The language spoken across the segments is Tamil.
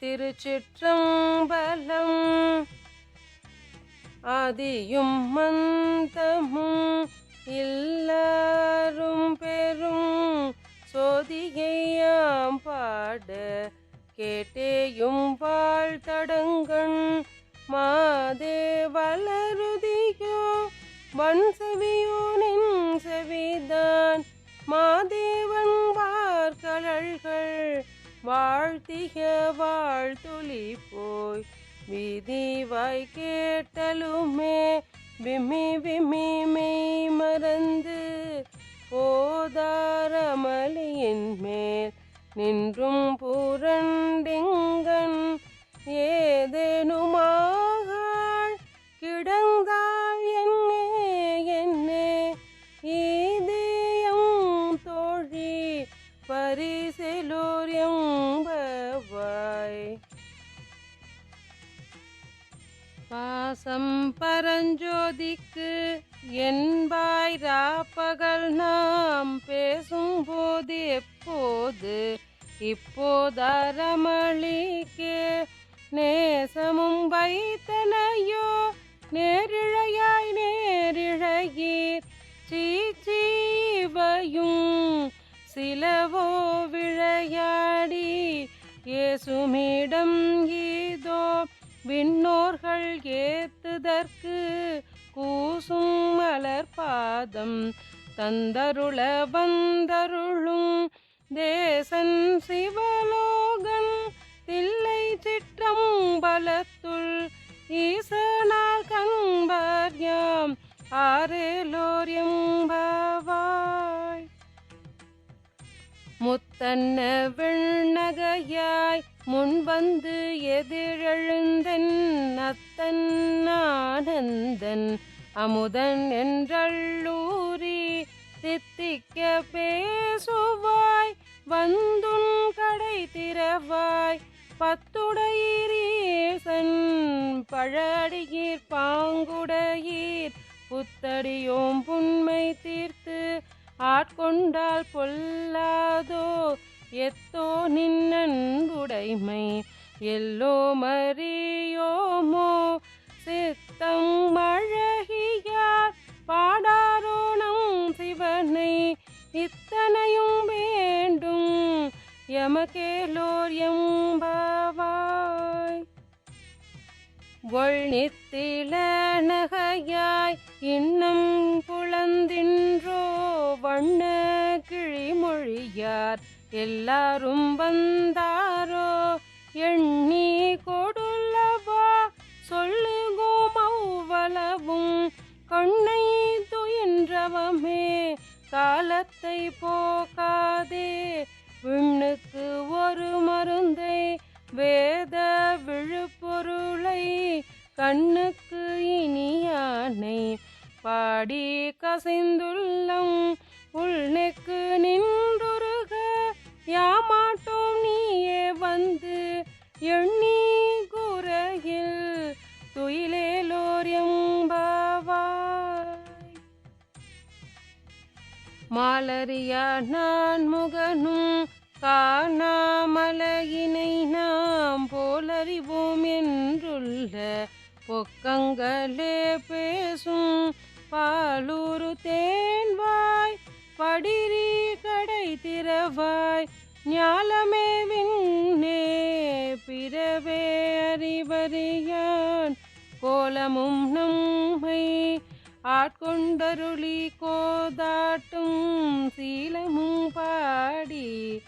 திருச்சிற்றம்பலம். ஆதியும் மந்தமும் எல்லாரும் பெரும் சோதிகையாம் பாட கேட்டேயும் வாழ்த்தடங்கண் மாதே வளருதியோ. வன் செவியோ நின் செவிதான் மாதேவன் வார்கழல்கள். வாழ்த்திக வாழ்த்துளி போய் விதிவாய் கேட்டலுமே விம்மி விம்மி மெய் மறந்து. போதாரமலையின் மேல் நின்றும் புரண்டிங்கன் ஏதேனுமா பாசம் பரஞ்சோதிக்கு என்பாய் ராப்பகல் நாம் பேசும் போது எப்போது? இப்போதரமளிக்கு நேசமும் வைத்தனையோ? நேரிழையாய் நேரிழையீர். சீச்சீவையும் சிலவோ விளையாடி ஏசுமிடம் ஈதோ விண்ணோர்கள் ஏத்துதற்கு கூசும் மலர் பாதம் தந்தருள வந்தருளும் தேசன் சிவலோகன் தில்லை சிற்றம் பலத்துள் ஈசனால் கண்பர் யாம் ஆரேலோர் எம்பவாய். முத்தன்ன விண்ணகையாய் முன்வந்து எதிரெழுந்தன் அத்தன் ஆனந்தன் அமுதன் என்றள்ளூரி தித்திக்க பேசுவாய் வந்துன் கடை திறவாய் பத்துடையீரீசன் பழடியீர் பாங்குடையீர் புத்தடியோம் புண்மை தீர்த்து ஆட்கொண்டால் பொல்லாதோ எத்தோ நின்னன்புடைமை எல்லோ மறியோமோ? சித்தம் அழகியார் பாடாரோணம் சிவனை இத்தனையும் வேண்டும் எமக்கேலோர் எம்பவாய். ஒள்நித்தில நகையாய் இன்னும் புலந்தின்றோ வண்ண கிழிமொழியார் எல்லாரும் வந்தாரோ? எண்ணி கொடுல்லவா? சொல்லுகோ மௌவலவும். கண்ணை துயின்றவமே காலத்தை போக்காதே. விண்ணுக்கு ஒரு மருந்தை வேத விழுப்பொருளை. கண்ணுக்கு இனியானை பாடி கசைந்துள்ளம். உள்நெக்கு நின்றுருக வந்து எண்ணி குறையில் துயிலேலோர் எம்பவாய். மாலரியா நான் முகனும் காணாமலையினை நாம் போலறிவோம் என்றுள்ள பொக்கங்களே பேசும் பாலூரு தேன்வாய் படிரி கடை திறவாய் ஞாலமே விண்ணே பிறவே அறிவறியான். கோலமும் நம்மை ஆட்கொண்டருளி கோதாட்டும் சீலமும் பாடி.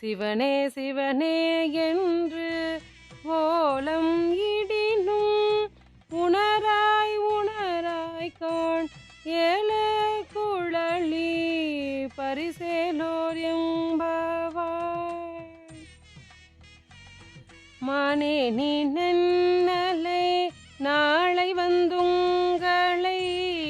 சிவனே சிவனே என்று ஓலம் இடினும் உணராய் உணராய் காண். ஏல குழலி பரிசே நானே நீ நன்னலை நாளை வந்துங்களை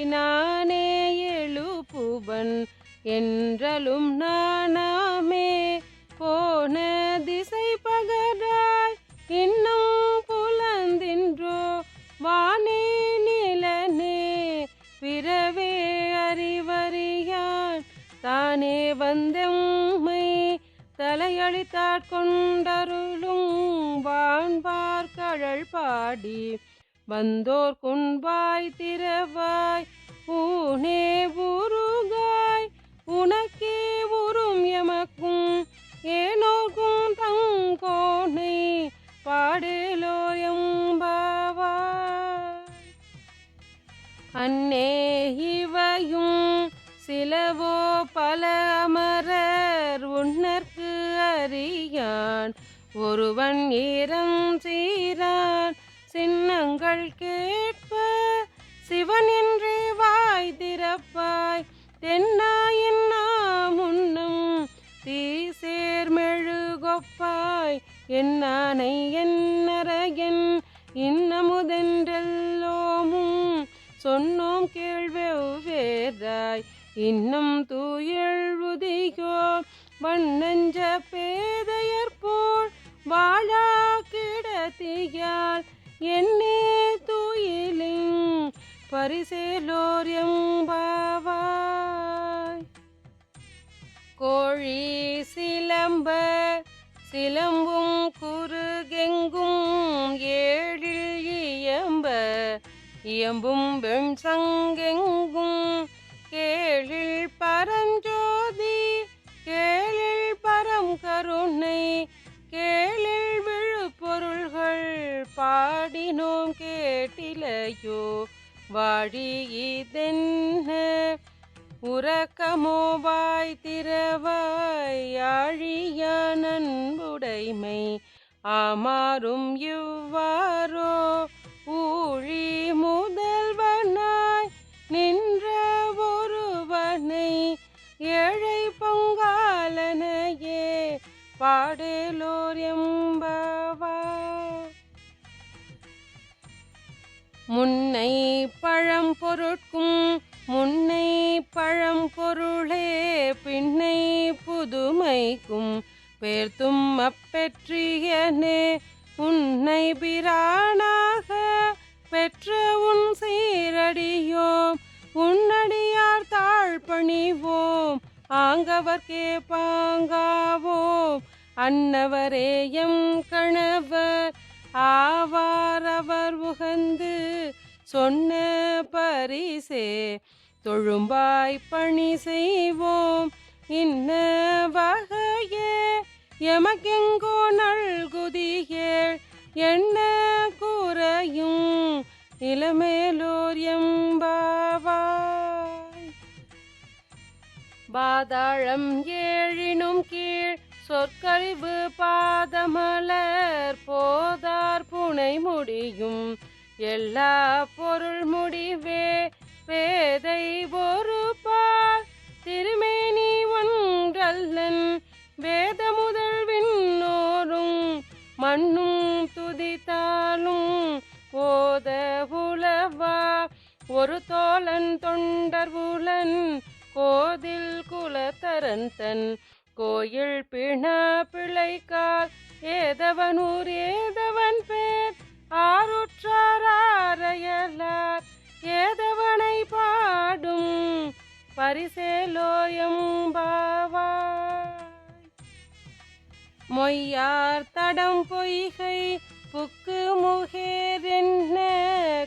நானே எழுப்புவன். என்றலும் நானாமே போன திசை பகராய் இன்னும் புலந்தின்றோ வானே நிலனே பிறவே அறிவறியான். தானே வந்தெம்மை தலையளித்தாட்கொண்டருளும் வா பாடி வந்தோர் குன்பாய் திரவாய் ஊனே உருகாய் உனக்கே உறும் எமக்கும் ஏனோக்கும் தங்கோனை பாடேலோ அன்னே இவையும் சிலவோ பல அமரர் உன்னற்கு அறியான் ஒருவன் ஈரம் சீரான் சின்னங்கள் கேட்ப சிவன் என்றே வாய் திறப்பாய் தென்னாயின் நாம் உன்னம் தீ என்னானை என்னரையன் இன்னமுதென்றெல்லோமும் சொன்னோம் கேள்வெவ்வேதாய் இன்னும் தூயழ்வுதியோ வண்ணஞ்ச பேதையர் வாழா கிடத்தியால் என்னே தூயிலிங் பரிசேலோர் எம்பாவாய். கோழி சிலம்ப சிலம்பும் குறுகெங்கும் ஏழில் இயம்ப இயம்பும் வெண் சங்கெங்கும் பாடினோம் கேட்டிலையோ? வாழி இதென்ன? உறக்கமோ வாய் திறவாய் ஆழிய நண்புடைமை ஆமாறும் இவ்வாறோ? ஊழி முதல்வனாய் நின்ற ஒருவனை ஏழை பொங்காலனையே பாடலோ பழம் பொருட்கும் முன்னை பழம் பொருளே பின்னை புதுமைக்கும் பேர்த்தும் அப்பெற்றியனே உன்னை பிரானாக பெற்ற உன் சீரடியோம் உன்னடியார் தாழ் பணிவோம் ஆங்கவர்க்கே பாங்காவோம் அன்னவரேயம் கணவர் ஆவார் அவர் உகந்து சொன்ன பரிசே தொழும்பாய் பணி செய்வோம். இன்ன வகையே எமக்கெங்கோ நல்குதியேள் என்ன கூறையும் இளமேலோர் எம்பாவாய். பாதாளம் ஏழினும் கீழ் சொற்கழிவு பாதமலர். போதார் புனை முடியும் எல்லா பொருள் முடிவே வேதை ஒரு திருமேனி ஒன்றல்லன் வேத முதல் விண்ணோரும். மண்ணும் துதித்தாலும் ஓத உலவா ஒரு தோழன் தொண்டர் உலன் கோதில் குலத்தரன் தன் கோயில் பிண பிழைக்கால் ஏதவனூர் ஏதவன் பேர். ஆருற்றாரையலார் ஏதவனை பாடும் பரிசேலோயம்பாவாய் மொய்யார் தடம் பொய்கை புக்கு முகேரென்ன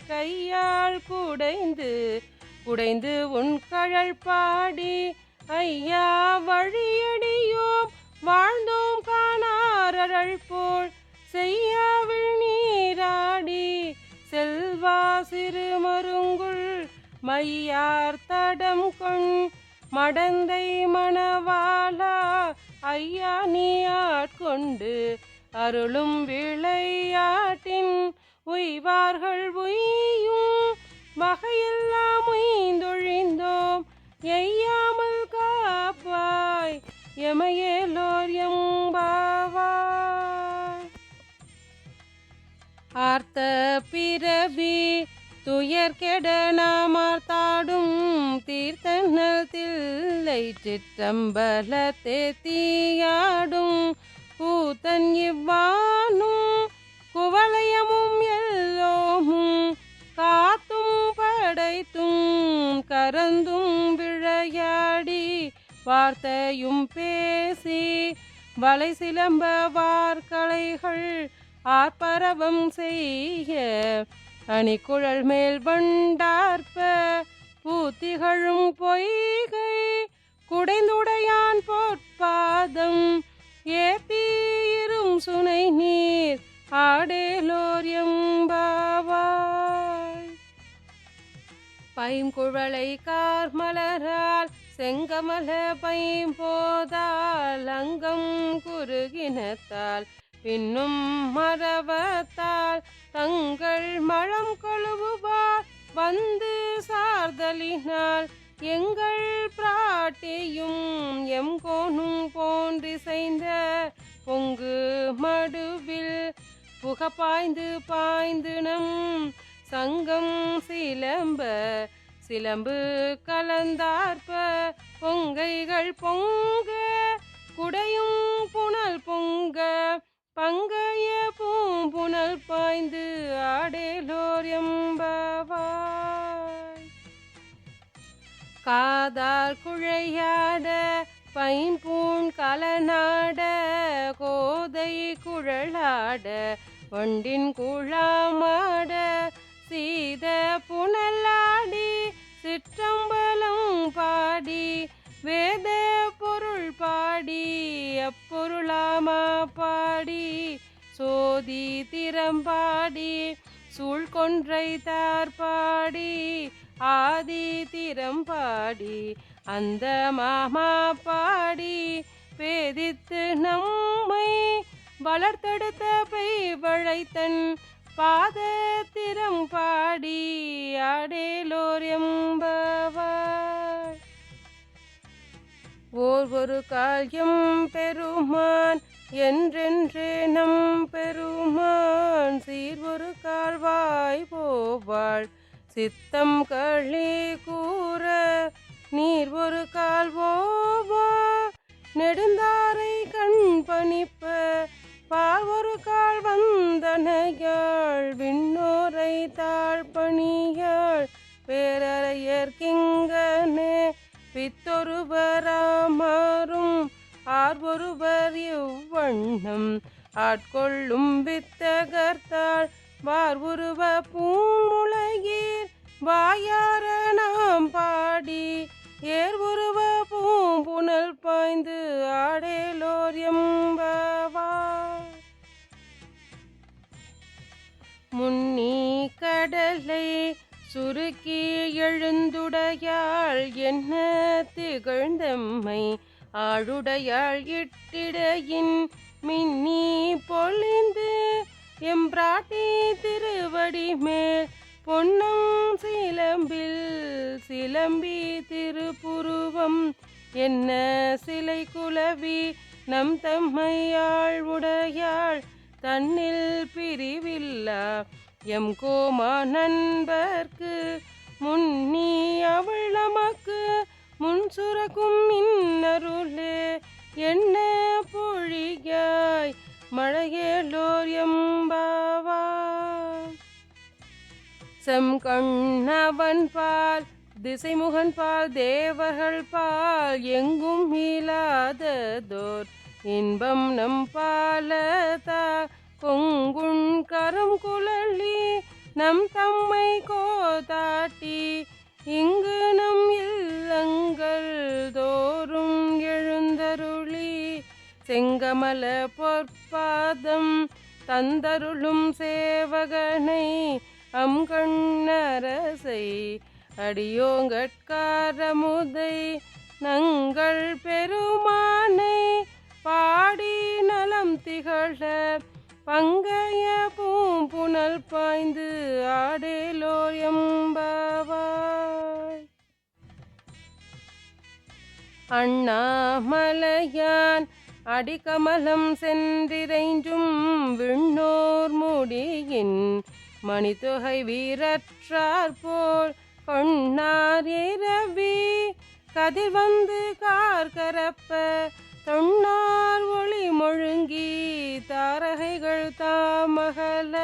கையால் குடைந்து குடைந்து உன் கழல் பாடி ஐயா வழியடியோம் வாழ்ந்தோம் காணாரழல் போல் சிறு மருங்குள் மையார் தடம் கொண் மடந்தை மணவாளா ஐயா நீ ஆட்கொண்டு அருளும் விளையாட்டின் உய்வார்கள் உய்யும் வகையெல்லாம் உய்ந்தொழிந்தோம். எய்யாமல் காப்பாய் எமையேலோர் எம்பாவாய். ஆர்த்த பிறவி துயர் கெட நாமார்த்தாடும் தீர்த்தனல் தில்லை சிற்றம்பலத்தே தீயாடும். கூத்தன் இவ்வானும் குவளையமும் எல்லோமும் காத்தும் படைத்தும் கரந்தும் விழையாடி வார்த்தையும் பேசி வலை சிலம்ப வார்கலைகள் ஆர்ப்பரவம் செய்ய அணிக்குழல் மேல் வண்டார்ப்ப பூத்திகழும் பொய்கை குடைந்துடையான் பொற்பாதம் ஏத்தீரும் சுனை நீர் ஆடேலோர் எம்பாவாய். பைங்குழலை கார்மலரால் செங்கமல பைம்போதால் அங்கம் குறுகினத்தால் பின்னும் மரவத்தால் தங்கள் மழம் கழுவுவார் வந்து சார்தலினால் எங்கள் பிராட்டியும் எம் கோணும் போன்றிசைந்த பொங்கு மடுவில் புக பாய்ந்து பாய்ந்து நம் சங்கம் சிலம்ப சிலம்பு கலந்தார்ப்ப பொங்கைகள் பொங்க குடையும் புனல் பொங்க பங்கைய பூம்புணல் பாய்ந்து ஆடேலோர் எம்பவாய். காதால் குழையாட பைம்பூண் கலநாட கோதை குழலாட வண்டின் குழாமாட சீத புனலாடி சிற்றம்பலம் பாடி வேத பாடி அப்பொருளாமா பாடி சோதி திறம்பாடி சூழ்கொன்றை தார்பாடி ஆதி திறம்பாடி அந்த மாமா பாடி பேதித்து நம்மை வளர்த்தெடுத்த பெய் வளைத்தன் பாதத்திரம் பாடி ஆடேலோர் எம்பவாய் ஓர் ஒரு காயம் பெருமான் என்றென்றே நம் பெருமான். சீர் ஒரு கால்வாய் போவாள் சித்தம் களி கூற. நீர் ஒரு கால்வோவா நெடுந்தாரை கண் பணிப்ப. பாவொரு கால் வந்தனையாள் விண்ணோரை தாழ்பணியாள் பேரறையர் வித்தொருவராமாறும் பித்தொருவராமாறும் ஆர்வொருவர் இவ்வண்ணம் ஆட்கொள்ளும் வித்தகர்த்தாள். வார்வுருவ பூமுலகீர் வாயார நாம் பாடி ஏர் உருவ பூம்புணல் பாய்ந்து ஆடேலோர் எம்பவா முன்னி கடலை சுருக்கி எழுந்துடையாள் என்ன திகழ்ந்தம்மை? ஆளுடையாள் இட்டிடையின் மின்னி பொழிந்து எம்பிராட்டி திருவடி மேல் பொன்னம் சிலம்பில் சிலம்பி திருப்புருவம் என்ன சிலை குலவி நம் தம்மையாள் உடையாள் தன்னில் பிரிவில்லா எம் கோமா நண்பர்க்கு முன்னி அவள் நமக்கு முன் சுரக்கும் இன்னருளே என்ன பொழிகாய் மழையேலோர் எம்பாவா? செம் கண்ணவன் பால் திசைமுகன் பால் தேவர்கள் பால் எங்கும் இல்லாததோர் இன்பம் நம் பாலதா கொங்குண் கரம் குல நம் தம்மை கோதாட்டி இங்கு நம் இல்லங்கள் தோறும் எழுந்தருளி செங்கமல பொற்பாதம் தந்தருளும் சேவகனை அம் கண்ணரசை அடியோங்கட்காரமுதை நங்கள் பெருமானை பாடி நலம் திகழ பங்கைய பூம்புணல் பாய்ந்து ஆடேலோர் எம்பவாய். அண்ணாமலையான் அடிக்கமலம் சென்றிரைஞ்சும் விண்ணோர் முடியின் மணித்தொகை வீரற்றார் போல் கொண்டார் இரவி கதிர் வந்து கார்கரப்ப தொன்னார் ஒளி முழுங்கி தாரகைகள் தாமகல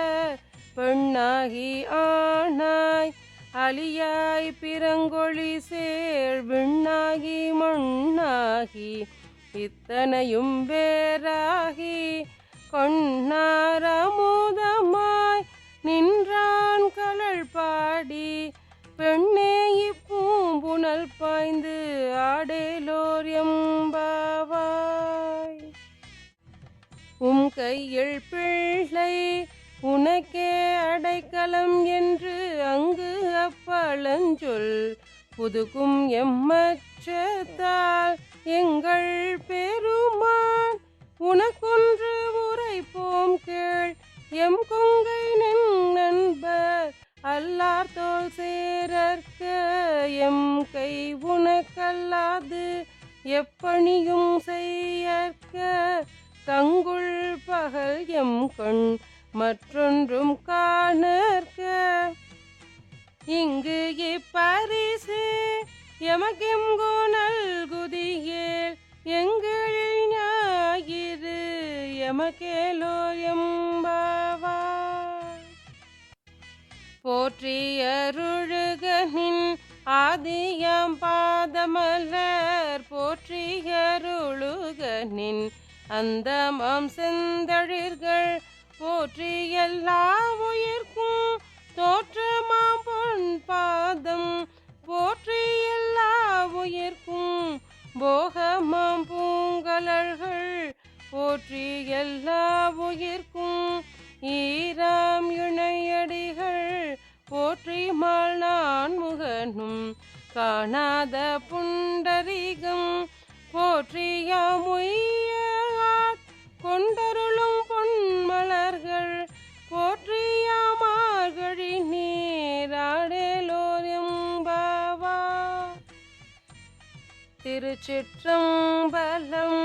பெண்ணாகி ஆணாய் அலியாய் பிறங்கொழி சேர் விண்ணாகி மண்ணாகி இத்தனையும் வேறாகி கொன்னாரமுதமாய் நின்றான் கலள் பாடி பெண்ணே இப்பூம்புணல் பாய்ந்து ஆடேலோர் எம்ப கையில் பிள்ளை உனக்கே அடைக்கலம் என்று அங்கு அப்பழஞ்சொல் புதுக்கும் எம்மச்சத்தால் எங்கள் பெருமான் உனக்கொன்று உரைப்போம் கேள். எம் கொங்கை நின் நண்பர் அல்லார் தோல் சேரற்க. எம் கை உனக்கல்லாது எப்பணியும் செய்யற்க. தங்குள் பகல் எம் கண் மற்றொன்றும் காணற்க. இங்கு இப்பரிசு எமக்கெங்கோ நல்குதியேல் எங்களில் ஞாயிறு எமக்கேலோ எம்பாவா. போற்றி அருளுகனின் ஆதியாம் பாதமலர் போற்றி அந்த மாம் செந்தழிர்கள் போற்றி எல்லா உயிர்க்கும் தோற்றமாம் பொன் பாதம். போற்றி எல்லா உயிர்க்கும் போகமாம் பூங்கலர்கள். போற்றி எல்லா உயிர்க்கும் ஈராம் இணையடிகள். போற்றி மால் நான் முகனும் காணாத புண்டரீகம். போற்றியாம் உய்யாட் கொண்டருளும் பொன்மலர்கள் போற்றியாமார்கழி நீராடேலோர் எம்பாவா. திருச்சிற்றம்பலம்